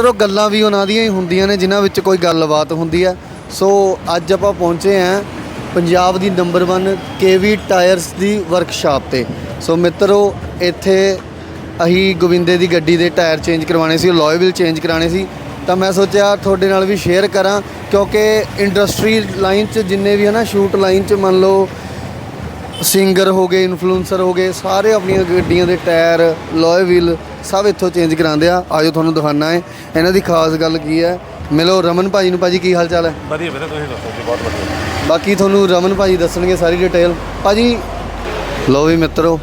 ਮਿੱਤਰੋ, ਗੱਲਾਂ ਵੀ ਉਹਨਾਂ ਦੀਆਂ ਹੀ ਹੁੰਦੀਆਂ ਨੇ, ਜਿਨ੍ਹਾਂ ਵਿੱਚ ਕੋਈ ਗੱਲਬਾਤ ਹੁੰਦੀ ਹੈ ਸੋ, ਅੱਜ ਆਪਾਂ ਪਹੁੰਚੇ ਹਾਂ ਪੰਜਾਬ ਦੀ ਨੰਬਰ 1 ਕੇਵੀ ਟਾਇਰਸ ਦੀ ਵਰਕਸ਼ਾਪ ਤੇ। ਸੋ, ਮਿੱਤਰੋ, ਇੱਥੇ ਅਸੀਂ ਗੋਵਿੰਦੇ ਦੀ ਗੱਡੀ ਦੇ ਟਾਇਰ ਚੇਂਜ ਕਰਵਾਉਣੇ ਸੀ ਲੋਏ ਚੇਂਜ ਕਰਾਣੇ ਸੀ। ਤਾਂ ਮੈਂ ਸੋਚਿਆ ਤੁਹਾਡੇ ਨਾਲ ਵੀ ਸ਼ੇਅਰ ਕਰਾਂ, ਕਿਉਂਕਿ ਇੰਡਸਟਰੀ ਲਾਈਨ 'ਚ ਜਿੰਨੇ ਵੀ ਹੈ ਨਾ ਸ਼ੂਟ ਲਾਈਨ 'ਚ ਮੰਨ ਲਓ ਸਿੰਗਰ ਹੋ ਗਏ ਇਨਫਲੂਐਂਸਰ ਹੋ ਗਏ, ਸਾਰੇ ਆਪਣੀਆਂ ਗੱਡੀਆਂ ਦੇ ਟਾਇਰ ਲੋਏ ਵੀਲ ਸਭ ਇੱਥੋਂ ਚੇਂਜ ਕਰਾਉਂਦੇ ਆ। ਆਜੋ ਤੁਹਾਨੂੰ ਦਿਖਾਣਾ ਹੈ। ਇਹਨਾਂ ਦੀ ਖਾਸ ਗੱਲ ਕੀ ਹੈ? ਮਿਲੋ ਰਮਨ ਭਾਜੀ ਨੂੰ। ਭਾਜੀ ਕੀ ਹਾਲ ਚਾਲ ਹੈ? ਵਧੀਆ ਵੀਰੇ ਤੁਸੀਂ ਦੱਸੋ ਜੀ ਬਹੁਤ ਵਧੀਆ। ਬਾਕੀ ਤੁਹਾਨੂੰ ਰਮਨ ਭਾਜੀ ਦੱਸਣਗੇ ਸਾਰੀ ਡਿਟੇਲ ਭਾਜੀ ਲੋ ਵੀ ਮਿੱਤਰੋ।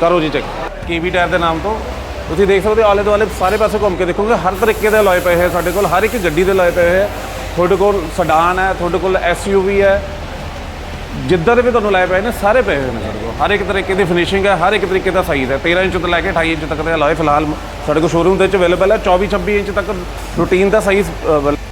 ਕਰੋ ਜੀ ਚੈੱਕ ਕੀਵੀ ਟਾਇਰ ਦੇ ਨਾਮ ਤੋਂ। ਤੁਸੀਂ ਦੇਖ ਸਕਦੇ ਹੋ ਆਲੇ ਦੁਆਲੇ ਸਾਰੇ ਪਾਸੇ ਘੁੰਮ ਕੇ ਦੇਖੋਗੇ। ਹਰ ਤਰੀਕੇ ਦੇ ਲੋਏ ਪਏ ਹੋਏ ਸਾਡੇ ਕੋਲ। ਹਰ ਇੱਕ ਗੱਡੀ ਦੇ ਲੋਏ ਪਏ ਹੋਏ ਆ। ਤੁਹਾਡੇ ਕੋਲ ਸਡਾਨ ਹੈ ਤੁਹਾਡੇ ਕੋਲ ਐਸਯੂਵੀ ਹੈ। ਜਿੱਦਾਂ ਦੇ ਵੀ ਤੁਹਾਨੂੰ ਲਾਏ ਪਏ ਨੇ, ਸਾਰੇ ਪਏ ਹੋਏ ਨੇ ਸਾਡੇ ਕੋਲ। ਹਰ ਇੱਕ ਤਰੀਕੇ ਦੀ ਫਿਨਿਸ਼ਿੰਗ ਹੈ, ਹਰ ਇੱਕ ਤਰੀਕੇ ਦਾ ਸਾਈਜ਼ ਹੈ। 13 ਇੰਚ ਤੋਂ ਲੈ ਕੇ 28 ਇੰਚ ਤੱਕ ਦੇ ਲੋਏ ਫਿਲਹਾਲ ਸਾਡੇ ਕੋਲ ਸ਼ੋਰੂਮ ਦੇ ਵਿੱਚ ਅਵੇਲੇਬਲ ਹੈ। 24 26 ਇੰਚ ਤੱਕ ਰੂਟੀਨ ਦਾ ਸਾਈਜ਼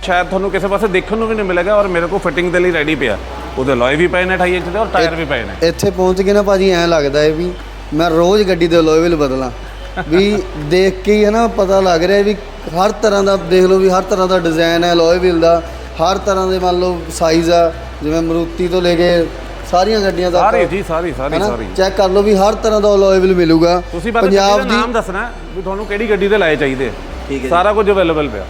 ਸ਼ਾਇਦ ਤੁਹਾਨੂੰ ਕਿਸੇ ਪਾਸੇ ਦੇਖਣ ਨੂੰ ਵੀ ਨਹੀਂ ਮਿਲੇਗਾ ਔਰ ਮੇਰੇ ਕੋਲ ਫਿਟਿੰਗ ਦੇ ਲਈ ਰੈਡੀ ਪਿਆ। ਉਹਦੇ ਲੋਏ ਵੀ ਪਏ ਨੇ 28 ਇੰਚ ਦੇ ਔਰ ਟਾਇਰ ਵੀ ਪਏ ਨੇ। ਇੱਥੇ ਪਹੁੰਚ ਕੇ ਨਾ ਭਾਜੀ ਐਂ ਲੱਗਦਾ ਹੈ ਵੀ ਮੈਂ ਰੋਜ਼ ਗੱਡੀ ਦੇ ਲੋਏ ਵੀਲ ਬਦਲਾਂ। ਵੀ ਦੇਖ ਕੇ ਹੀ ਹੈ ਨਾ ਪਤਾ ਲੱਗ ਰਿਹਾ ਵੀ ਹਰ ਤਰ੍ਹਾਂ ਦਾ, ਦੇਖ ਲਓ ਵੀ ਹਰ ਤਰ੍ਹਾਂ ਦਾ ਡਿਜ਼ਾਈਨ ਹੈ ਲੋਏ ਵੀਲ ਦਾ ਹਰ ਤਰ੍ਹਾਂ ਦੇ ਮੰਨ ਲਓ ਸਾਈਜ਼ ਆ। ਜਿਵੇਂ ਮਰੂਤੀ ਤੋਂ ਲੈ ਕੇ ਸਾਰੀਆਂ ਗੱਡੀਆਂ ਦਾ ਸਾਰੇ ਜੀ ਸਾਰੀ ਸਾਰੀ ਸਾਰੀ। ਚੈੱਕ ਕਰ ਲਓ ਵੀ ਹਰ ਤਰ੍ਹਾਂ ਦਾ ਵੀਲ ਮਿਲੂਗਾ। ਤੁਸੀਂ ਬਸ ਪੰਜਾਬ ਦੀ ਨਾਮ ਦੱਸਣਾ ਵੀ ਤੁਹਾਨੂੰ ਕਿਹੜੀ ਗੱਡੀ ਦੇ ਲਾਏ ਚਾਹੀਦੇ। ਠੀਕ ਹੈ ਸਾਰਾ ਕੁਝ ਅਵੇਲੇਬਲ ਪਿਆ।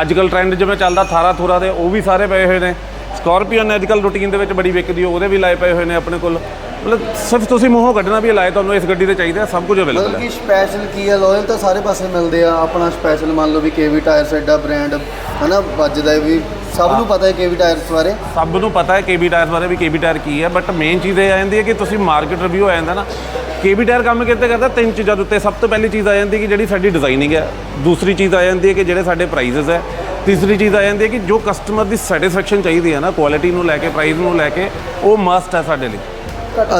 ਅੱਜ ਕੱਲ ਟ੍ਰੈਂਡ ਜਿਵੇਂ ਚੱਲਦਾ ਥਾਰਾ ਥੁਰਾ ਦੇ ਉਹ ਵੀ ਸਾਰੇ ਪਏ ਹੋਏ ਨੇ। ਸਕਾਰਪੀਅਨ ਅੱਜ ਕੱਲ ਰੂਟੀਨ ਦੇ ਵਿੱਚ ਬੜੀ ਵਿਕਦੀ ਹੈ ਉਹਦੇ ਵੀ ਲਾਏ ਪਏ ਹੋਏ ਨੇ ਆਪਣੇ ਕੋਲ। ਮਤਲਬ ਸਿਰਫ ਤੁਸੀਂ ਮੂੰਹੋਂ ਕੱਢਣਾ ਵੀ ਲਾਏ ਤੁਹਾਨੂੰ ਇਸ ਗੱਡੀ ਦੇ ਚਾਹੀਦੇ ਸਭ ਕੁਝ ਅਵੇਲੇਬਲ ਮਤਲਬ ਹੈ। ਕਿ ਸਪੈਸ਼ਲ ਕੀ ਹੈ ਲੋਇਲ ਤਾਂ ਸਾਰੇ ਪਾਸੇ ਮਿਲਦੇ ਆ। ਆਪਣਾ ਸਪੈਸ਼ਲ ਮੰਨ ਲਓ ਵੀ ਕੇਵੀ ਟਾਇਰ ਸਾਡਾ ਬ੍ਰਾਂਡ ਹਨਾ? ਵੱਜਦਾ ਵੀ। ਸਭ ਨੂੰ ਪਤਾ ਹੈ ਕੇਵੀ ਟਾਇਰਸ ਬਾਰੇ। ਸਭ ਨੂੰ ਪਤਾ ਹੈ ਕੇਬੀ ਟਾਇਰ ਬਾਰੇ ਵੀ ਕੇਬੀ ਟਾਇਰ ਕੀ ਹੈ ਬਟ ਮੇਨ ਚੀਜ਼ ਇਹ ਆ ਜਾਂਦੀ ਹੈ ਕਿ ਤੁਸੀਂ ਮਾਰਕੀਟ ਰਿਵਿਊ ਆ ਜਾਂਦਾ ਨਾ ਕੇਬੀ ਟਾਇਰ ਕੰਮ ਕਿਤੇ ਕਰਦਾ? ਤਿੰਨ ਚੀਜ਼ਾਂ ਦੇ ਉੱਤੇ ਸਭ ਤੋਂ ਪਹਿਲੀ ਚੀਜ਼ ਆ ਜਾਂਦੀ ਹੈ ਕਿ ਜਿਹੜੀ ਸਾਡੀ ਡਿਜ਼ਾਈਨਿੰਗ ਹੈ। ਦੂਸਰੀ ਚੀਜ਼ ਆ ਜਾਂਦੀ ਹੈ ਕਿ ਜਿਹੜੇ ਸਾਡੇ ਪ੍ਰਾਈਜ਼ਸ ਹੈ। ਤੀਸਰੀ ਚੀਜ਼ ਆ ਜਾਂਦੀ ਹੈ ਕਿ ਜੋ ਕਸਟਮਰ ਦੀ ਸੈਟੀਸਫੈਕਸ਼ਨ ਚਾਹੀਦੀ ਹੈ ਨਾ ਕੁਆਲਿਟੀ ਨੂੰ ਲੈ ਕੇ ਪ੍ਰਾਈਸ ਨੂੰ ਲੈ ਕੇ, ਉਹ ਮਸਟ ਹੈ ਸਾਡੇ ਲਈ।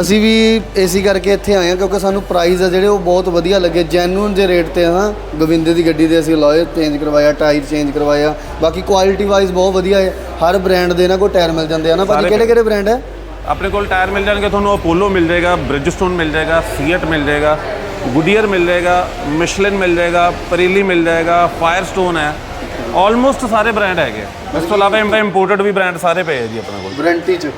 ਅਸੀਂ ਵੀ ਏਸੀ ਕਰਕੇ ਇੱਥੇ ਆਏ ਹਾਂ ਕਿਉਂਕਿ ਸਾਨੂੰ ਪ੍ਰਾਈਸ ਆ ਜਿਹੜੇ ਉਹ ਬਹੁਤ ਵਧੀਆ ਲੱਗੇ। ਜੈਨੂਨ ਜੇ ਰੇਟ ਤੇ ਹਾਂ ਗੋਵਿੰਦੇ ਦੀ ਗੱਡੀ ਦੇ ਅਸੀਂ ਲੋਏ ਚੇਂਜ ਕਰਵਾਇਆ ਟਾਇਰ ਚੇਂਜ ਕਰਵਾਇਆ। ਬਾਕੀ ਕੁਆਲਿਟੀ ਵਾਈਜ਼ ਬਹੁਤ ਵਧੀਆ ਹੈ। ਹਰ ਬ੍ਰਾਂਡ ਦੇ ਨਾ ਕੋਈ ਟਾਇਰ ਮਿਲ ਜਾਂਦੇ ਆ ਨਾ। ਭਾਜੀ ਕਿਹੜੇ ਕਿਹੜੇ ਬ੍ਰਾਂਡ ਹੈ? ਆਪਣੇ ਕੋਲ ਟਾਇਰ ਮਿਲ ਜਾਣਗੇ ਤੁਹਾਨੂੰ ਅਪੋਲੋ ਮਿਲ ਜਾਏਗਾ ਬ੍ਰਿਜਸਟੋਨ ਮਿਲ ਜਾਏਗਾ ਸੀਐਟ ਮਿਲ ਜਾਏਗਾ ਗੁਡੀਅਰ ਮਿਲ ਜਾਏਗਾ ਮਿਸ਼ਲਿਨ ਮਿਲ ਜਾਏਗਾ ਪਰੀਲੀ ਮਿਲ ਜਾਏਗਾ ਫਾਇਰਸਟੋਨ ਹੈ। ਆਲਮੋਸਟ ਸਾਰੇ ਬ੍ਰਾਂਡ ਹੈਗੇ। ਇਸ ਤੋਂ ਇਲਾਵਾ ਇੰਪੋਰਟਡ ਵੀ ਬ੍ਰਾਂਡ ਸਾਰੇ ਪਏ ਆ ਜੀ ਆਪਣੇ ਕੋਲ। ਵਾਰੰਟੀ ਚ।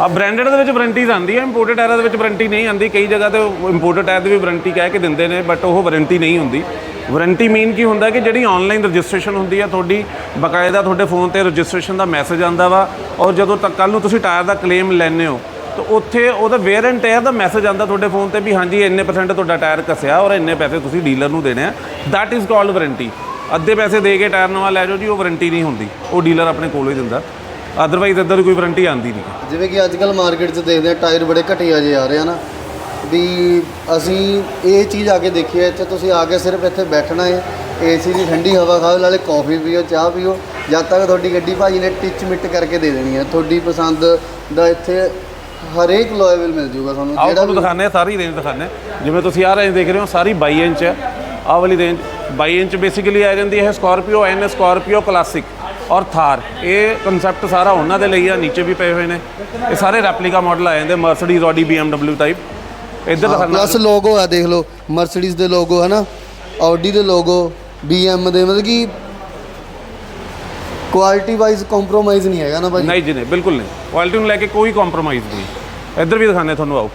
ਆ ਬ੍ਰਾਂਡਡ ਦੇ ਵਿੱਚ ਵਾਰੰਟੀਜ਼ ਆਉਂਦੀ ਹੈ ਇੰਪੋਰਟਡ ਟਾਇਰਾਂ ਦੇ ਵਿੱਚ ਵਾਰੰਟੀ ਨਹੀਂ ਆਉਂਦੀ। ਕਈ ਜਗ੍ਹਾ ਤੇ ਇੰਪੋਰਟਡ ਟਾਇਰ ਦੀ ਵੀ ਵਾਰੰਟੀ ਕਹਿ ਕੇ ਦਿੰਦੇ ਨੇ ਬਟ ਉਹ ਵਾਰੰਟੀ ਨਹੀਂ ਹੁੰਦੀ। ਵਾਰੰਟੀ ਮੀਨ ਕੀ ਹੁੰਦਾ ਕਿ ਜਿਹੜੀ ਆਨਲਾਈਨ ਰਜਿਸਟ੍ਰੇਸ਼ਨ ਹੁੰਦੀ ਹੈ ਤੁਹਾਡੀ ਬਕਾਇਦਾ ਤੁਹਾਡੇ ਫੋਨ ਤੇ ਰਜਿਸਟ੍ਰੇਸ਼ਨ ਦਾ ਮੈਸੇਜ ਆਉਂਦਾ ਵਾ, ਔਰ ਜਦੋਂ ਤੱਕ ਕੱਲ ਨੂੰ ਤੁਸੀਂ ਟਾਇਰ ਦਾ ਕਲੇਮ ਲੈਣੇ ਹੋ, ਤਾਂ ਉੱਥੇ ਉਹਦਾ ਵੇਅਰ ਐਂਡ ਟਾਇਰ ਦਾ ਮੈਸੇਜ ਆਉਂਦਾ ਤੁਹਾਡੇ ਫੋਨ ਤੇ ਵੀ ਹਾਂਜੀ, ਇੰਨੇ ਪਰਸੈਂਟ ਤੁਹਾਡਾ ਟਾਇਰ ਘਸਿਆ ਔਰ ਇੰਨੇ ਪੈਸੇ ਤੁਸੀਂ ਡੀਲਰ ਨੂੰ ਦੇਣੇ ਆ। ਦੈਟ ਇਜ਼ ਕਾਲਡ ਵਾਰੰਟੀ ਅੱਧੇ ਪੈਸੇ ਦੇ ਕੇ ਟਾਇਰ ਨਵਾਂ ਲੈ ਜਾਓ ਜੀ, ਉਹ ਵਾਰੰਟੀ ਨਹੀਂ ਹੁੰਦੀ। ਉਹ ਡੀਲਰ ਆਪਣੇ ਕੋਲੋਂ ਹੀ ਦਿੰਦਾ। ਅਦਰਵਾਈਜ਼ ਇੱਦਾਂ ਦੀ ਕੋਈ ਵਾਰੰਟੀ ਆਉਂਦੀ ਨਹੀਂ। ਜਿਵੇਂ ਕਿ ਅੱਜ ਕੱਲ ਮਾਰਕੀਟ 'ਚ ਦੇਖਦੇ ਆ ਟਾਇਰ ਬੜੇ ਘਟੀਆ ਜਿਹੇ ਆ ਰਹੇ ਆ ਨਾ। ਵੀ ਅਸੀਂ ਇਹ ਚੀਜ਼ ਆ ਕੇ ਦੇਖੀ ਹੈ ਇੱਥੇ ਤੁਸੀਂ ਆ ਕੇ ਸਿਰਫ ਇੱਥੇ ਬੈਠਣਾ ਹੈ ਏਸੀ ਦੀ ਠੰਡੀ ਹਵਾ ਖਾਓ ਨਾਲੇ ਕੌਫੀ ਪੀਓ ਚਾਹ ਪੀਓ ਜਦ ਤੱਕ ਤੁਹਾਡੀ ਗੱਡੀ ਭਾਜੀ ਨੇ ਟਿਚ ਮਿੱਟ ਕਰਕੇ ਦੇ ਦੇਣੀ ਹੈ। ਤੁਹਾਡੀ ਪਸੰਦ ਦਾ ਇੱਥੇ ਹਰੇਕ ਲੋਇਬਲ ਮਿਲ ਜੂਗਾ ਤੁਹਾਨੂੰ ਜਿਹੜਾ ਤੁਹਾਨੂੰ ਆ ਸਾਰੀ ਰੇਂਜ ਹਾਂ। ਜਿਵੇਂ ਤੁਸੀਂ ਆਹ ਰੇਂਜ ਦੇਖ ਰਹੇ ਹੋ ਸਾਰੀ 22 ਇੰਚ ਹੈ। ਆਹ ਵਾਲੀ ਰੇਂਜ 22 ਇੰਚ ਬੇਸਿਕਲੀ ਆ ਜਾਂਦੀ ਹੈ ਸਕਾਰਪੀਓ ਐਨ ਸਕਾਰਪੀਓ ਕਲਾਸਿਕ ਔਰ ਥਾਰ ਇਹ ਕਨਸੈਪਟ ਸਾਰਾ ਉਹਨਾਂ ਦੇ ਲਈ ਆ ਨੀਚੇ ਵੀ ਪਏ ਹੋਏ ਨੇ। ਇਹ ਸਾਰੇ ਰੈਪਲੀਕਾ ਮਾਡਲ ਆ ਜਾਂਦੇ ਮਰਸੀਡੀਜ਼ ਆਡੀ BMW ਟਾਈਪ ਇੱਧਰ ਪਲੱਸ ਲੋਗੋ ਆ ਦੇਖ ਲਓ ਮਰਸੀਡੀਜ਼ ਦੇ ਲੋਗੋ ਹਨਾ? ਆਡੀ ਦੇ ਲੋਗੋ BM ਦੇ ਮਤਲਬ ਕਿ ਕੁਆਲਿਟੀ ਵਾਈਜ਼ ਕੰਪਰੋਮਾਈਜ਼ ਨਹੀਂ ਹੈਗਾ ਨਾ ਭਾਜੀ ਨਹੀਂ ਜੀ ਨਹੀਂ ਬਿਲਕੁਲ ਨਹੀਂ। ਕੁਆਲਿਟੀ ਨੂੰ ਲੈ ਕੇ ਕੋਈ ਕੰਪਰੋਮਾਈਜ਼ ਨਹੀਂ। ਇੱਧਰ ਵੀ ਦਿਖਾਉਂਦੇ ਤੁਹਾਨੂੰ ਆਓ।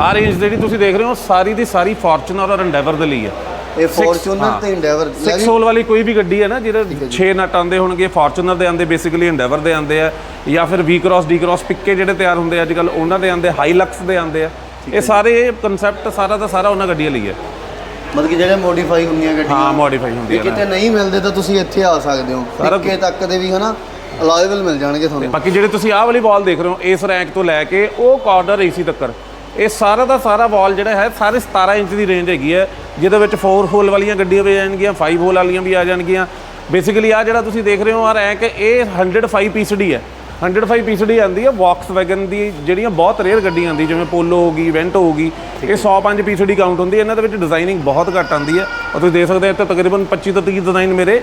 ਆਹ ਰੇਂਜ ਜਿਹੜੀ ਤੁਸੀਂ ਦੇਖ ਰਹੇ ਹੋ ਸਾਰੀ ਦੀ ਸਾਰੀ ਫੋਰਚੂਨਰ ਔਰ ਐਂਡੇਵਰ ਦੇ ਲਈ ਹੈ ਇਹ ਫੋਰਚੂਨਰ ਤੇ ਇੰਡੈਵਰ 6 ਹੋਲ ਵਾਲੀ ਕੋਈ ਵੀ ਗੱਡੀ ਹੈ ਨਾ ਜਿਹਦੇ 6 ਨਟ ਆਉਂਦੇ ਹੋਣਗੇ ਫੋਰਚੂਨਰ ਦੇ ਆਉਂਦੇ ਬੇਸਿਕਲੀ ਐਂਡੇਵਰ ਦੇ ਆਉਂਦੇ ਆ ਜਾਂ ਫਿਰ ਵੀ ਕ੍ਰਾਸ ਡੀ ਕ੍ਰਾਸ ਪਿੱਕੇ ਜਿਹੜੇ ਤਿਆਰ ਹੁੰਦੇ ਅੱਜ ਕੱਲ ਉਹਨਾਂ ਦੇ ਆਉਂਦੇ ਹਾਈਲਕਸ ਦੇ ਆਉਂਦੇ ਆ। ਇਹ ਸਾਰੇ ਕਨਸੈਪਟ ਸਾਰਾ ਦਾ ਸਾਰਾ ਉਹਨਾਂ ਗੱਡੀਆਂ ਲਈ ਹੈ। ਮਤਲਬ ਕਿ ਜਿਹੜੇ ਮੋਡੀਫਾਈ ਹੁੰਦੀਆਂ ਗੱਡੀਆਂ ਹਾਂ ਮੋਡੀਫਾਈ ਹੁੰਦੀ ਜੇ ਹੈ ਕਿਤੇ ਨਹੀਂ ਮਿਲਦੇ ਤਾਂ ਤੁਸੀਂ ਇੱਥੇ ਆ ਸਕਦੇ ਹੋ। ਟਿੱਕੇ ਤੱਕ ਦੇ ਵੀ ਹਨਾ ਅਲਾਈਵਲ ਮਿਲ ਜਾਣਗੇ ਤੁਹਾਨੂੰ। ਬਾਕੀ ਜਿਹੜੇ ਤੁਸੀਂ ਆਹ ਵਾਲੀ ਵਾਲ ਦੇਖ ਰਹੇ ਹੋ ਇਸ ਰੈਂਕ ਤੋਂ ਲੈ ਕੇ ਉਹ ਕਾਰਨਰ ਏਸੀ ਤੱਕਰ। ਇਹ ਸਾਰਾ ਦਾ ਸਾਰਾ ਵਾਲ ਜਿਹੜਾ ਹੈ ਸਾਰੇ 17 ਇੰਚ ਦੀ ਰੇਂਜ ਹੈਗੀ ਹੈ ਜਿਹਦੇ ਵਿੱਚ 4 ਹੋਲ ਵਾਲੀਆਂ ਗੱਡੀਆਂ ਵੀ ਆ ਜਾਣਗੀਆਂ 5 ਹੋਲ ਵਾਲੀਆਂ ਵੀ ਆ ਜਾਣਗੀਆਂ। ਬੇਸਿਕਲੀ ਆ ਜਿਹੜਾ ਤੁਸੀਂ ਦੇਖ ਰਹੇ ਹੋ ਆ ਰੈਂਕ ਇਹ 105 ਪੀਸਡੀ ਹੈ। 105 ਪੀਸਡੀ ਆਂਦੀ ਹੈ ਵਾਕਸ ਵੈਗਨ ਦੀ ਜਿਹੜੀਆਂ ਬਹੁਤ ਰੇਅਰ ਗੱਡੀਆਂ ਆਂਦੀ ਜਿਵੇਂ ਪੋਲੋ ਹੋ ਗਈ ਵੈਂਟੋ ਹੋ ਗਈ ਇਹ 105 ਪੀਸਡੀ ਕਾਊਂਟ ਹੁੰਦੀ ਹੈ। ਇਹਨਾਂ ਦੇ ਵਿੱਚ ਡਿਜ਼ਾਈਨਿੰਗ ਬਹੁਤ ਘੱਟ ਆਂਦੀ ਹੈ। ਔਰ ਤੁਸੀਂ ਦੇਖ ਸਕਦੇ ਹੋ ਇੱਥੇ ਤਕਰੀਬਨ 25 ਤੋਂ 30 ਡਿਜ਼ਾਈਨ ਮੇਰੇ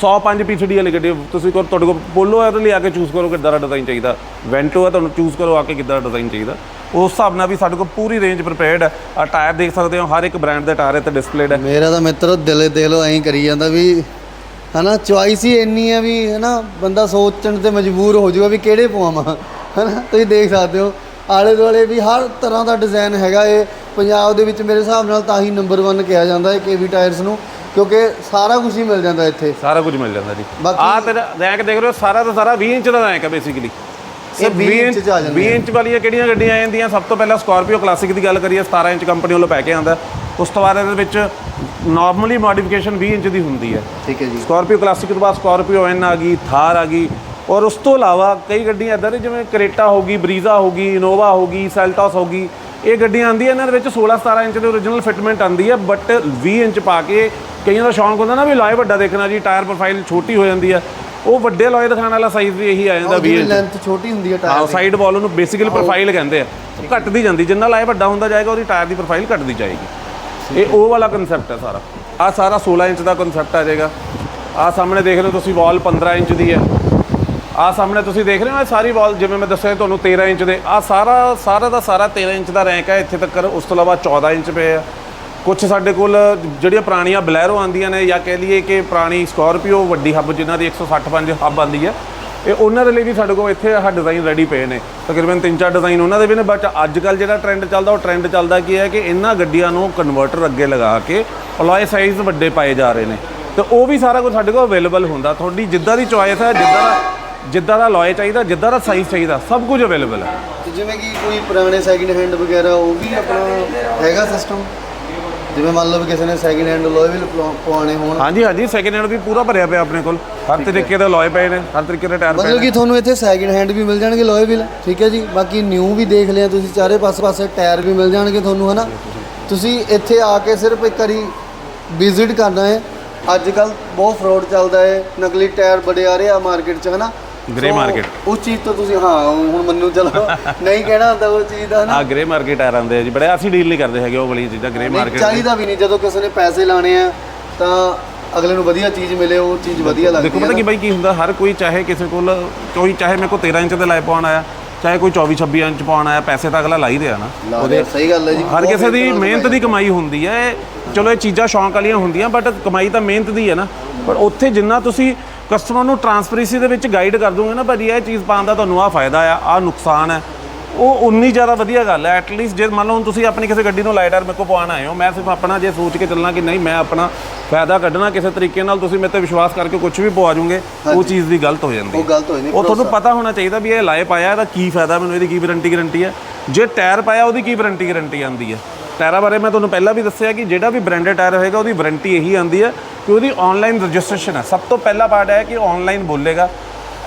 105 ਪੀਸੀਡੀ ਵਾਲੀ ਗੱਡੀ ਤੁਸੀਂ ਕੋਲ ਤੁਹਾਡੇ ਕੋਲ ਪੋਲੋ ਹੈ ਤਾਂ ਲਿਆ ਕੇ ਚੂਜ਼ ਕਰੋ ਕਿੱਦਾਂ ਦਾ ਡਿਜ਼ਾਈਨ ਚਾਹੀਦਾ। ਵੈਂਟੋ ਹੈ ਤੁਹਾਨੂੰ ਚੂਜ਼ ਕਰੋ ਆ ਕੇ ਕਿੱਦਾਂ ਦਾ ਡਿਜ਼ਾਈਨ ਚਾਹੀਦਾ। ਉਸ ਹਿਸਾਬ ਨਾਲ ਵੀ ਸਾਡੇ ਕੋਲ ਪੂਰੀ ਰੇਂਜ ਪ੍ਰੀਪੇਅਰਡ ਹੈ। ਆ ਟਾਇਰ ਦੇਖ ਸਕਦੇ ਹੋ, ਹਰ ਇੱਕ ਬ੍ਰਾਂਡ ਦੇ ਟਾਇਰ ਇੱਥੇ ਡਿਸਪਲੇਡ ਹੈ। ਮੇਰਾ ਤਾਂ ਮਿੱਤਰ ਦਿਲੇ ਦੇਖ ਲੋ ਐਂ ਕਰੀ ਜਾਂਦਾ ਵੀ ਹਨਾ ਚੁਆਇਸ ਹੀ ਇੰਨੀ ਹੈ ਵੀ ਹਨਾ, ਬੰਦਾ ਸੋਚਣ ਤੇ ਮਜਬੂਰ ਹੋ ਜਾਊਗਾ ਵੀ ਕਿਹੜੇ ਪਵਾਵਾਂ, ਹਨਾ, ਤੁਸੀਂ ਦੇਖ ਸਕਦੇ ਹੋ। ਆਲੇ ਦੁਆਲੇ ਵੀ ਹਰ ਤਰ੍ਹਾਂ ਦਾ ਡਿਜ਼ਾਈਨ ਹੈਗਾ ਇਹ। ਪੰਜਾਬ ਦੇ ਵਿੱਚ ਮੇਰੇ ਹਿਸਾਬ ਨਾਲ ਤਾਂ ਹੀ ਨੰਬਰ 1 ਕਿਹਾ ਜਾਂਦਾ ਹੈ ਕੇਵੀ ਟਾਇਰਸ ਨੂੰ ਕਿਉਂਕਿ ਸਾਰਾ ਕੁਝ ਹੀ ਮਿਲ ਜਾਂਦਾ ਇੱਥੇ। ਸਾਰਾ ਕੁਝ ਮਿਲ ਜਾਂਦਾ ਜੀ। ਬਾਕੀ- ਆ ਤੇਰਾ ਰੈਂਕ ਦੇਖ ਰਹੇ ਹੋ ਸਾਰਾ ਦਾ ਸਾਰਾ 20 ਇੰਚ ਦਾ ਰੈਂਕ ਹੈ ਬੇਸਿਕਲੀ ਇਹ 20 ਇੰਚ 'ਚ ਆ ਜਾਂਦੇ 20 ਇੰਚ ਵਾਲੀਆਂ ਕਿਹੜੀਆਂ ਗੱਡੀਆਂ ਆ ਜਾਂਦੀਆਂ? ਸਭ ਤੋਂ ਪਹਿਲਾਂ ਸਕਾਰਪੀਓ ਕਲਾਸਿਕ ਦੀ ਗੱਲ ਕਰੀਏ 17 ਇੰਚ ਕੰਪਨੀ ਵੱਲੋਂ ਪੈ ਕੇ ਆਉਂਦਾ। ਉਸ ਤੋਂ ਬਾਅਦ ਇਹਦੇ ਵਿੱਚ ਨਾਰਮਲੀ ਮੋਡੀਫਿਕੇਸ਼ਨ 20 ਇੰਚ ਦੀ ਹੁੰਦੀ ਹੈ। ਠੀਕ ਹੈ ਜੀ। ਸਕਾਰਪੀਓ ਕਲਾਸਿਕ ਤੋਂ ਬਾਅਦ ਸਕਾਰਪੀਓ ਐਨ ਆ ਗਈ ਥਾਰ ਆ ਗਈ। ਔਰ ਉਸ ਤੋਂ ਇਲਾਵਾ ਕਈ ਗੱਡੀਆਂ ਇਦਾਂ ਨੇ ਜਿਵੇਂ ਕਰੇਟਾ ਹੋ ਗਈ ਬਰੀਜ਼ਾ ਹੋ ਗਈ ਇਨੋਵਾ ਹੋ ਗਈ ਸੈਲਟੋਸ ਹੋ ਗਈ। ਇਹ ਗੱਡੀਆਂ ਆਉਂਦੀਆਂ ਇਹਨਾਂ ਦੇ ਵਿੱਚ 16 17 ਇੰਚ ਦੇ ਓਰੀਜਨਲ ਫਿਟਮੈਂਟ ਆਉਂਦੀ ਹੈ ਬਟ 20 ਇੰਚ ਪਾ ਕੇ ਕਈਆਂ ਦਾ ਸ਼ੌਂਕ ਹੁੰਦਾ ਨਾ ਵੀ ਲੋਏ ਵੱਡਾ ਦੇਖਣਾ ਜੀ ਟਾਇਰ ਪ੍ਰੋਫਾਈਲ ਛੋਟੀ ਹੋ ਜਾਂਦੀ ਹੈ ਉਹ ਵੱਡੇ ਲੋਏ ਦਿਖਾਉਣ ਵਾਲਾ ਸਾਈਜ਼ ਵੀ ਇਹੀ ਆ ਜਾਂਦਾ 20 ਇੰਚ। ਲੈਂਥ ਛੋਟੀ ਹੁੰਦੀ ਹੈ ਹਾਂ ਟਾਇਰ ਸਾਈਡ ਵਾਲ ਨੂੰ ਬੇਸਿਕਲੀ ਪ੍ਰੋਫਾਈਲ ਕਹਿੰਦੇ ਆ। ਘਟਦੀ ਜਾਂਦੀ ਜਿੰਨਾ ਲਾਏ ਵੱਡਾ ਹੁੰਦਾ ਜਾਏਗਾ ਉਹਦੀ ਟਾਇਰ ਦੀ ਪ੍ਰੋਫਾਈਲ ਘਟਦੀ ਜਾਏਗੀ। ਇਹ ਉਹ ਵਾਲਾ ਕਨਸੈਪਟ ਹੈ ਸਾਰਾ। ਆ ਸਾਰਾ 16 ਇੰਚ ਦਾ ਕਨਸੈਪਟ ਆ ਜਾਏਗਾ। ਆ ਸਾਹਮਣੇ ਦੇਖ ਹੋ ਤੁਸੀਂ ਵਾਲ 15 ਇੰਚ ਦੀ ਹੈ। ਆ ਸਾਹਮਣੇ ਤੁਸੀਂ ਦੇਖ ਰਹੇ ਹੋ, ਇਹ ਸਾਰੀ ਵਾਲ ਜਿਵੇਂ ਮੈਂ ਦੱਸਿਆ ਤੁਹਾਨੂੰ 13 ਇੰਚ ਦੇ, ਆ ਸਾਰਾ ਸਾਰਾ ਦਾ ਸਾਰਾ 13 ਇੰਚ ਦਾ ਰੈਂਕ ਹੈ, ਇੱਥੇ ਤੱਕ ਉਸ ਤੋਂ ਇਲਾਵਾ 14 ਇੰਚ ਪਏ ਆ। ਕੁਝ ਸਾਡੇ ਕੋਲ ਜਿਹੜੀਆਂ ਪੁਰਾਣੀਆਂ ਬਲੈਰੋ ਆਉਂਦੀਆਂ ਨੇ, ਜਾਂ ਕਹਿ ਲਈਏ ਕਿ ਪੁਰਾਣੀ ਸਕਾਰਪੀਓ, ਵੱਡੀ ਹੱਬ ਜਿਨ੍ਹਾਂ ਦੀ 165 ਹੱਬ ਆਉਂਦੀ ਹੈ ਇਹ ਉਹਨਾਂ ਦੇ ਲਈ ਵੀ ਸਾਡੇ ਕੋਲ ਇੱਥੇ ਆਹ ਡਿਜ਼ਾਈਨ ਰੈਡੀ ਪਏ ਨੇ। ਤਕਰੀਬਨ ਤਿੰਨ ਚਾਰ ਡਿਜ਼ਾਈਨ ਉਹਨਾਂ ਦੇ ਵੀ ਨੇ ਬਟ ਅੱਜ ਕੱਲ ਜਿਹੜਾ ਟ੍ਰੈਂਡ ਚੱਲਦਾ, ਉਹ ਟ੍ਰੈਂਡ ਚੱਲਦਾ ਕੀ ਹੈ ਕਿ ਇਹਨਾਂ ਗੱਡੀਆਂ ਨੂੰ ਕਨਵਰਟਰ ਅੱਗੇ ਲਗਾ ਕੇ ਅਲੋਏ ਸਾਈਜ਼ ਵੱਡੇ ਪਾਏ ਜਾ ਰਹੇ ਨੇ। ਤੇ ਉਹ ਵੀ ਸਾਰਾ ਕੁਝ ਸਾਡੇ ਕੋਲ ਅਵੇਲੇਬਲ ਹੁੰਦਾ। ਤੁਹਾਡੀ ਜਿੱਦਾਂ ਦੀ ਚੁਆਇਸ ਹੈ, ਜਿੱਦਾਂ ਦਾ ਜਿੱਦਾਂ ਦਾ ਲੋਏ ਚਾਹੀਦਾ ਜਿੱਦਾਂ ਦਾ ਸਾਈਜ਼ ਚਾਹੀਦਾ ਸਭ ਕੁਝ ਅਵੇਲੇਬਲ ਹੈ। ਤੇ ਜਿਵੇਂ ਕਿ ਕੋਈ ਪੁਰਾਣੇ ਸੈਕਿੰਡ ਹੈਂਡ ਵਗੈਰਾ ਉਹ ਵੀ ਆਪਣਾ ਹੈਗਾ ਸਿਸਟਮ ਜਿਵੇਂ ਮੰਨ ਲਓ ਵੀ ਕਿਸੇ ਨੇ ਸੈਕਿੰਡ ਹੈਂਡ ਲੋਏ ਵੀ ਲਪਵਾ- ਪਵਾਉਣੇ ਹੋਣ। ਹਾਂਜੀ ਹਾਂਜੀ ਸੈਕਿੰਡ ਹੈਂਡ ਵੀ ਪੂਰਾ ਭਰਿਆ ਪਿਆ ਆਪਣੇ ਕੋਲ। ਹਰ ਤਰੀਕੇ ਦੇ ਲੋਏ ਪਏ ਨੇ ਹਰ ਤਰੀਕੇ ਦੇ ਟਾਇਰ ਪਏ ਮਤਲਬ ਨੇ। ਕਿ ਤੁਹਾਨੂੰ ਇੱਥੇ ਸੈਕਿੰਡ ਹੈਂਡ ਵੀ ਮਿਲ ਜਾਣਗੇ ਲੋਏ ਵੀ ਠੀਕ ਹੈ ਜੀ? ਬਾਕੀ ਨਿਊ ਵੀ ਦੇਖ ਲਿਆ ਤੁਸੀਂ ਚਾਰੇ ਪਾਸੇ ਪਾਸੇ ਟਾਇਰ ਵੀ ਮਿਲ ਜਾਣਗੇ ਤੁਹਾਨੂੰ ਹਨਾ? ਤੁਸੀਂ ਇੱਥੇ ਆ ਕੇ ਸਿਰਫ ਇੱਕ ਵਾਰੀ ਵਿਜ਼ਿਟ ਕਰਨਾ ਹੈ। ਅੱਜ ਕੱਲ ਬਹੁਤ ਫਰਾਡ ਚੱਲਦਾ ਹੈ ਨਕਲੀ ਟਾਇਰ ਬੜੇ ਆ ਰਹੇ ਆ ਮਾਰਕੀਟ 'ਚ ਹਨਾ? ਸੋ, market। ਉਸ ਚੀਜ਼ ਤੋਂ ਤੁਸੀਂ ਹਾਂ ਹੁਣ ਮੈਨੂੰ ਚਲੋ ਨਹੀਂ ਕਹਿਣਾ ਹੁੰਦਾ ਉਹ ਚੀਜ਼ ਦਾ ਹਨਾ ਆ ਗ੍ਰੇ ਮਾਰਕੀਟ ਆ ਜੀ ਬੜੇ ਅਸੀਂ ਡੀਲ ਨਹੀਂ ਕਰਦੇ ਹੈਗੇ ਉਹ ਵਾਲੀ ਚੀਜ਼ਾਂ ਗ੍ਰੇ ਮਾਰਕੀਟ ਚਾਹੀਦਾ ਵੀ ਨਹੀਂ ਜਦੋਂ ਕਿਸੇ ਨੇ ਪੈਸੇ ਲਾਣੇ ਆ ਤਾਂ ਅਗਲੇ ਨੂੰ ਵਧੀਆ ਚੀਜ਼ ਮਿਲੇ ਉਹ ਚੀਜ਼ ਵਧੀਆ ਲੱਗਦੀ ਦੇਖੋ ਹੈ ਪਤਾ ਕੀ ਬਾਈ ਕੀ ਹੁੰਦਾ ਹਰ ਕੋਈ ਚਾਹੇ ਕਿਸੇ ਕੋਲ ਕੋਈ ਚਾਹੇ ਮੇਰੇ ਕੋਲ 13 ਇੰਚ ਦੇ ਲਾਇ ਪਾਉਣ ਆਇਆ ਚਾਹੇ ਕੋਈ 24 26 ਇੰਚ ਪਾਉਣ ਆਇਆ ਪੈਸੇ ਤਾਂ ਅਗਲਾ ਲਾ ਹੀ ਰਿਹਾ ਨਾ। ਰਿਹਾ, ਸਹੀ ਗੱਲ ਹੈ ਜੀ। ਹਰ ਕਿਸੇ ਦੀ ਮਿਹਨਤ ਦੀ ਕਮਾਈ ਹੁੰਦੀ ਹੈ। ਚਲੋ ਇਹ ਚੀਜ਼ਾਂ ਸ਼ੌਂਕ ਵਾਲੀਆਂ ਹੁੰਦੀਆਂ ਬਟ ਕਮਾਈ ਤਾਂ ਮਿਹਨਤ ਦੀ ਹੈ ਨਾ। ਪਰ ਉੱਥੇ ਜਿੰਨਾ ਤੁਸੀਂ ਕਸਟਮਰ ਨੂੰ ਟਰਾਂਸਪਰੈਂਸੀ ਦੇ ਵਿੱਚ ਗਾਈਡ ਕਰ ਦੋਗੇ ਨਾ ਭਾਜੀ ਇਹ ਚੀਜ਼ ਪਾਉਣ ਦਾ ਤੁਹਾਨੂੰ ਆ ਫਾਇਦਾ ਆ ਆ ਨੁਕਸਾਨ ਹੈ ਉਹ ਉਨੀ ਜ਼ਿਆਦਾ ਵਧੀਆ ਗੱਲ ਹੈ ਐਟਲੀਸਟ ਜੇ ਮੰਨ ਲਓ ਹੁਣ ਤੁਸੀਂ ਆਪਣੀ ਕਿਸੇ ਗੱਡੀ ਨੂੰ ਲਾਈਟਰ ਮੇਰੇ ਕੋਲ ਪਵਾਉਣ ਆਏ ਹੋ ਮੈਂ ਸਿਰਫ ਆਪਣਾ ਜੇ ਸੋਚ ਕੇ ਚੱਲਣਾ ਕਿ ਨਹੀਂ ਮੈਂ ਆਪਣਾ ਫਾਇਦਾ ਕੱਢਣਾ ਕਿਸੇ ਤਰੀਕੇ ਨਾਲ ਤੁਸੀਂ ਮੇਰੇ ਤੇ ਵਿਸ਼ਵਾਸ ਕਰਕੇ ਕੁਝ ਵੀ ਪਵਾ ਜੂਗੇ ਉਹ ਚੀਜ਼ ਦੀ ਗਲਤ ਹੋ ਜਾਂਦੀ ਉਹ ਹੈ ਗਲਤ ਹੋਈ ਨਹੀਂ ਉਹ ਤੁਹਾਨੂੰ ਪਤਾ ਹੋਣਾ ਚਾਹੀਦਾ ਵੀ ਇਹ ਲਾਏ ਪਾਇਆ ਇਹਦਾ ਕੀ ਫਾਇਦਾ ਮੈਨੂੰ ਇਹਦੀ ਕੀ ਵਾਰੰਟੀ ਗਾਰੰਟੀ ਹੈ ਜੇ ਟਾਇਰ ਪਾਇਆ ਉਹਦੀ ਕੀ ਵਾਰੰਟੀ ਗਾਰੰਟੀ ਆਉਂਦੀ ਹੈ ਟਾਇਰਾਂ ਬਾਰੇ ਮੈਂ ਤੁਹਾਨੂੰ ਪਹਿਲਾਂ ਵੀ ਦੱਸਿਆ ਕਿ ਜਿਹੜਾ ਵੀ ਬ੍ਰਾਂਡਡ ਟਾਇਰ ਹੋਏਗਾ, ਉਹਦੀ ਵਾਰੰਟੀ ਇਹੀ ਆਉਂਦੀ ਹੈ ਕਿ ਉਹਦੀ ਆਨਲਾਈਨ ਰਜਿਸਟ੍ਰੇਸ਼ਨ ਹੈ। ਸਭ ਤੋਂ ਪਹਿਲਾ ਪਾਰਟ ਹੈ ਕਿ ਆਨਲਾਈਨ ਬੋਲੇਗਾ।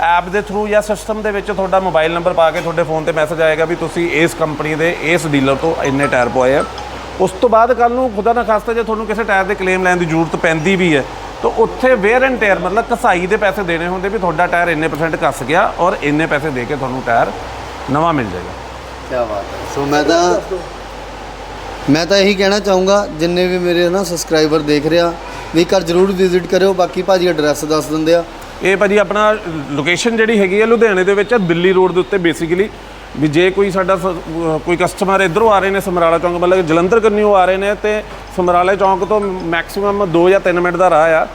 ਐਪ ਦੇ ਥਰੂ ਜਾਂ ਸਿਸਟਮ ਦੇ ਵਿੱਚ ਤੁਹਾਡਾ ਮੋਬਾਈਲ ਨੰਬਰ ਪਾ ਕੇ ਤੁਹਾਡੇ ਫੋਨ ਤੇ ਮੈਸੇਜ ਆਏਗਾ ਵੀ ਤੁਸੀਂ ਇਸ ਕੰਪਨੀ ਦੇ, ਇਸ ਡੀਲਰ ਤੋਂ ਇੰਨੇ ਟਾਇਰ ਪਵਾਏ ਆ। ਉਸ ਤੋਂ ਬਾਅਦ ਕੱਲ ਨੂੰ ਖੁਦਾ ਨਾ ਖਾਸਤਾ ਜੇ ਤੁਹਾਨੂੰ ਕਿਸੇ ਟਾਇਰ ਦੇ ਕਲੇਮ ਲੈਣ ਦੀ ਜ਼ਰੂਰਤ ਪੈਂਦੀ ਵੀ ਹੈ, ਤਾਂ ਉੱਥੇ ਵੇਅਰ ਐਂਡ ਟਾਇਰ ਮਤਲਬ ਕਸਾਈ ਦੇ ਪੈਸੇ ਦੇਣੇ ਹੁੰਦੇ ਵੀ ਤੁਹਾਡਾ ਟਾਇਰ ਇੰਨੇ ਪਰਸੈਂਟ ਕੱਸ ਗਿਆ ਔਰ ਇੰਨੇ ਪੈਸੇ ਦੇ ਕੇ ਤੁਹਾਨੂੰ ਟਾਇਰ ਨਵਾਂ ਮਿਲ ਜਾਏਗਾ। ਕੀ ਬਾਤ ਹੈ। ਸੋ ਮੈਂ ਤਾਂ ਮੈਂ ਤਾਂ ਇਹੀ ਕਹਿਣਾ ਚਾਹੂੰਗਾ, ਜਿੰਨੇ ਵੀ ਮੇਰੇ ਨਾ ਸਬਸਕ੍ਰਾਈਬਰ ਦੇਖ ਰਿਹਾ ਵੀ ਘਰ ਜ਼ਰੂਰ ਵਿਜ਼ਿਟ ਕਰਿਓ, ਬਾਕੀ ਭਾਜੀ ਐਡਰੈਸ ਦੱਸ ਦਿੰਦੇ ਆ। ਇਹ ਭਾਜੀ ਆਪਣਾ ਲੋਕੇਸ਼ਨ ਜਿਹੜੀ ਹੈਗੀ ਹੈ ਲੁਧਿਆਣੇ ਦੇ ਵਿੱਚ ਆ, ਦਿੱਲੀ ਰੋਡ ਦੇ ਉੱਤੇ ਬੇਸਿਕਲੀ ਵੀ ਜੇ ਕੋਈ ਸਾਡਾ ਸ- ਕੋਈ ਕਸਟਮਰ ਇਧਰੋਂ ਆ ਰਹੇ ਨੇ ਸਮਰਾਲਾ ਚੌਂਕ, ਮਤਲਬ ਕਿ ਜਲੰਧਰ ਕੰਨਿਓ ਆ ਰਹੇ ਨੇ ਤੇ ਸਮਰਾਲੇ ਚੌਂਕ ਤੋਂ ਮੈਕਸਿਮਮ 2 ਜਾਂ 3 ਮਿੰਟ ਦਾ ਰਾਹ ਆ।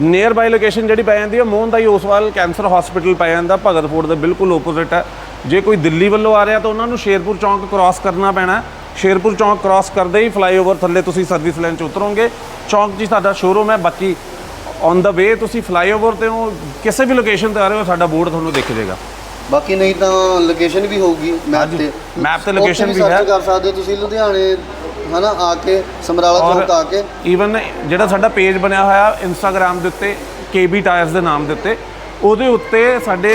ਨੀਅਰ ਬਾਈ ਲੋਕੇਸ਼ਨ ਜਿਹੜੀ ਪੈ ਜਾਂਦੀ ਹੈ ਮੋਹਨ ਦਾ ਓਸਵਾਲ ਕੈਂਸਰ ਹਸਪੀਟਲ ਪੈ ਜਾਂਦਾ, ਭਗਤਪੁਰ ਦੇ ਬਿਲਕੁਲ ਆਪੋਜ਼ਿਟ ਹੈ ਜੇ ਕੋਈ ਦਿੱਲੀ ਵੱਲੋਂ ਆ ਰਿਹਾ ਤਾਂ ਉਹਨਾਂ ਨੂੰ ਸ਼ੇਰਪੁਰ ਚੌਂਕ ਕ੍ਰਾਸ ਕਰਨਾ ਪੈਣਾ। ਸ਼ੇਰਪੁਰ ਚੌਂਕ ਕ੍ਰਾਸ ਕਰਦੇ ਹੀ ਫਲਾਈਓਵਰ ਥੱਲੇ ਤੁਸੀਂ ਸਰਵਿਸ ਲਾਈਨ 'ਚ ਉਤਰੋਗੇ। ਚੌਂਕ 'ਚ ਸਾਡਾ ਸ਼ੋਰੂਮ ਹੈ ਬਾਕੀ ਔਨ ਦਾ ਵੇ ਤੁਸੀਂ ਫਲਾਈਓਵਰ ਤੇ ਹੋ ਕਿਸੇ ਵੀ ਲੋਕੇਸ਼ਨ ਤੇ ਆ ਰਹੇ ਹੋ ਸਾਡਾ ਬੋਰਡ ਤੁਹਾਨੂੰ ਦਿਖ ਜਾਏਗਾ। ਬਾਕੀ ਨਹੀਂ ਤਾਂ ਲੋਕੇਸ਼ਨ ਵੀ ਹੋਊਗੀ ਮੈਪ ਤੇ। map ਤੇ location ਵੀ ਹੈ। ਕਰ ਸਕਦੇ ਤੁਸੀਂ ਲੁਧਿਆਣੇ ਹਨਾ ਆ ਕੇ ਸਮਰਾਲਾ ਚੌਂਕ ਆ ਕੇ। ਈਵਨ ਜਿਹੜਾ ਸਾਡਾ ਪੇਜ ਬਣਿਆ ਹੋਇਆ ਇੰਸਟਾਗ੍ਰam ਦੇ ਉੱਤੇ KB ਟਾਇਰਸ ਦੇ ਨਾਮ ਦੇ ਉੱਤੇ ਉਹਦੇ ਉੱਤੇ ਸਾਡੇ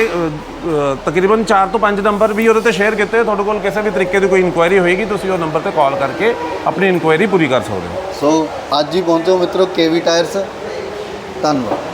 ਤਕਰੀਬਨ 4 ਤੋਂ 5 ਨੰਬਰ ਵੀ ਉਹਦੇ ਤੇ ਸ਼ੇਅਰ ਕੀਤੇ। ਤੁਹਾਡੇ ਕੋਲ ਕਿਸੇ ਵੀ ਤਰੀਕੇ ਦੀ ਕੋਈ ਇਨਕੁਆਇਰੀ ਹੋਏਗੀ, ਤੁਸੀਂ ਉਹ ਨੰਬਰ ਤੇ ਕਾਲ ਕਰਕੇ ਆਪਣੀ ਇਨਕੁਆਇਰੀ ਪੂਰੀ ਕਰ ਸਕਦੇ ਹੋ। ਸੋ ਅੱਜ ਹੀ ਪਹੁੰਚੋ ਮਿੱਤਰੋ ਕੇਵੀ ਟਾਇਰਸ ਧੰਨਵਾਦ।